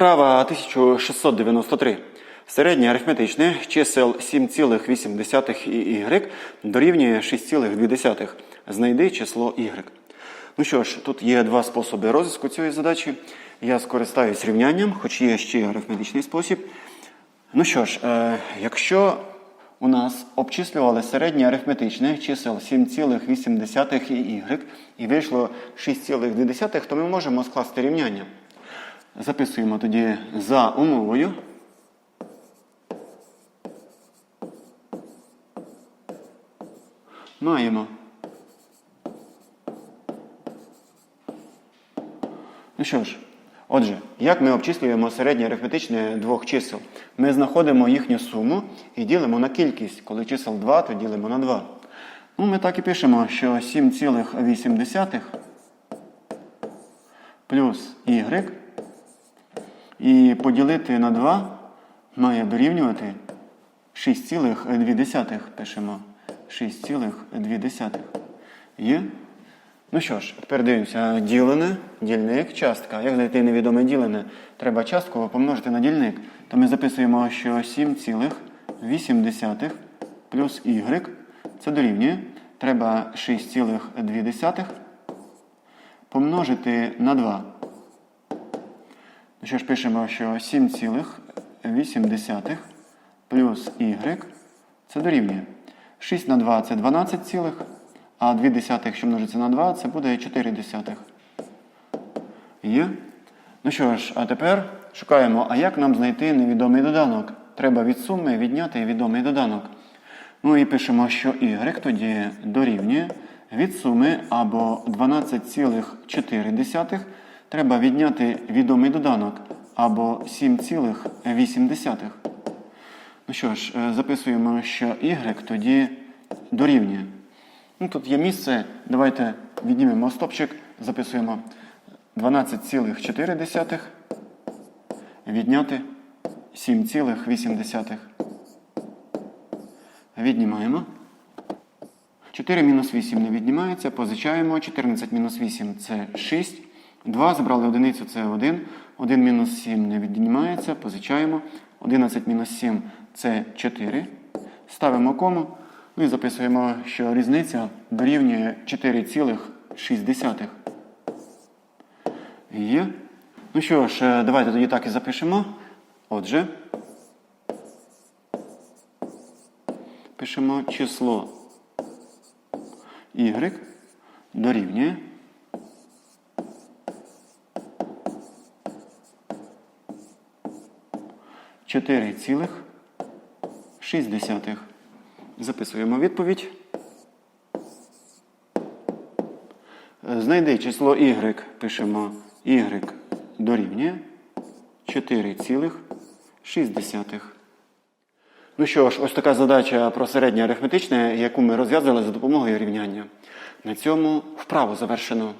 Вправа 1693. Середнє арифметичне чисел 7,8 і y дорівнює 6,2. Знайди число y. Ну що ж, тут є два способи розв'язку цієї задачі. Я скористаюсь рівнянням, хоч є ще арифметичний спосіб. Ну що ж, е, якщо у нас обчислювали середнє арифметичне чисел 7,8 і y, і вийшло 6,2, то ми можемо скласти рівняння. Записуємо тоді за умовою. Маємо. Ну що ж, отже, як ми обчислюємо середнє арифметичне двох чисел? Ми знаходимо їхню суму і ділимо на кількість. Коли чисел 2, то ділимо на 2. Ну, ми так і пишемо, що 7,8 плюс y і поділити на 2 має дорівнювати 6,2. Пишемо 6,2. Є? Ну що ж, тепер дивимося. Ділене, дільник, частка. Як знайти невідоме ділене? Треба частку помножити на дільник. То ми записуємо, що 7,8 плюс y це дорівнює. Треба 6,2 помножити на 2. Ну що ж пишемо, що 7,8 плюс y це дорівнює. 6 на 2 це 12 цілих, а 2 десятих, що множиться на 2, це буде 4 десятих. Є? Ну що ж, а тепер шукаємо, а як нам знайти невідомий доданок? Треба від суми відняти відомий доданок. Ну і пишемо, що y тоді дорівнює від суми або 12,4 треба відняти відомий доданок або 7,8. Ну що ж, е, записуємо, що y тоді дорівнює. Ну, Тут є місце. Давайте віднімемо стопчик, записуємо 12,4 відняти 7,8. Віднімаємо. 4 мінус 8 не віднімається, позичаємо. 14 мінус 8 це 6. 2 забрали одиницю це 1. 1 мінус 7 не віднімається, позичаємо. 11 мінус 7 це 4. Ставимо кому. Ну і записуємо, що різниця дорівнює 4,6. Є. Ну що ж, е, давайте тоді так і запишемо. Отже, пишемо число y дорівнює. Чотири цілих шість десятих. Записуємо відповідь. Знайди число y, пишемо y дорівнює 4,6. Ну що ж, ось така задача про середнє арифметичне, яку ми розв'язали за допомогою рівняння. На цьому вправу завершено.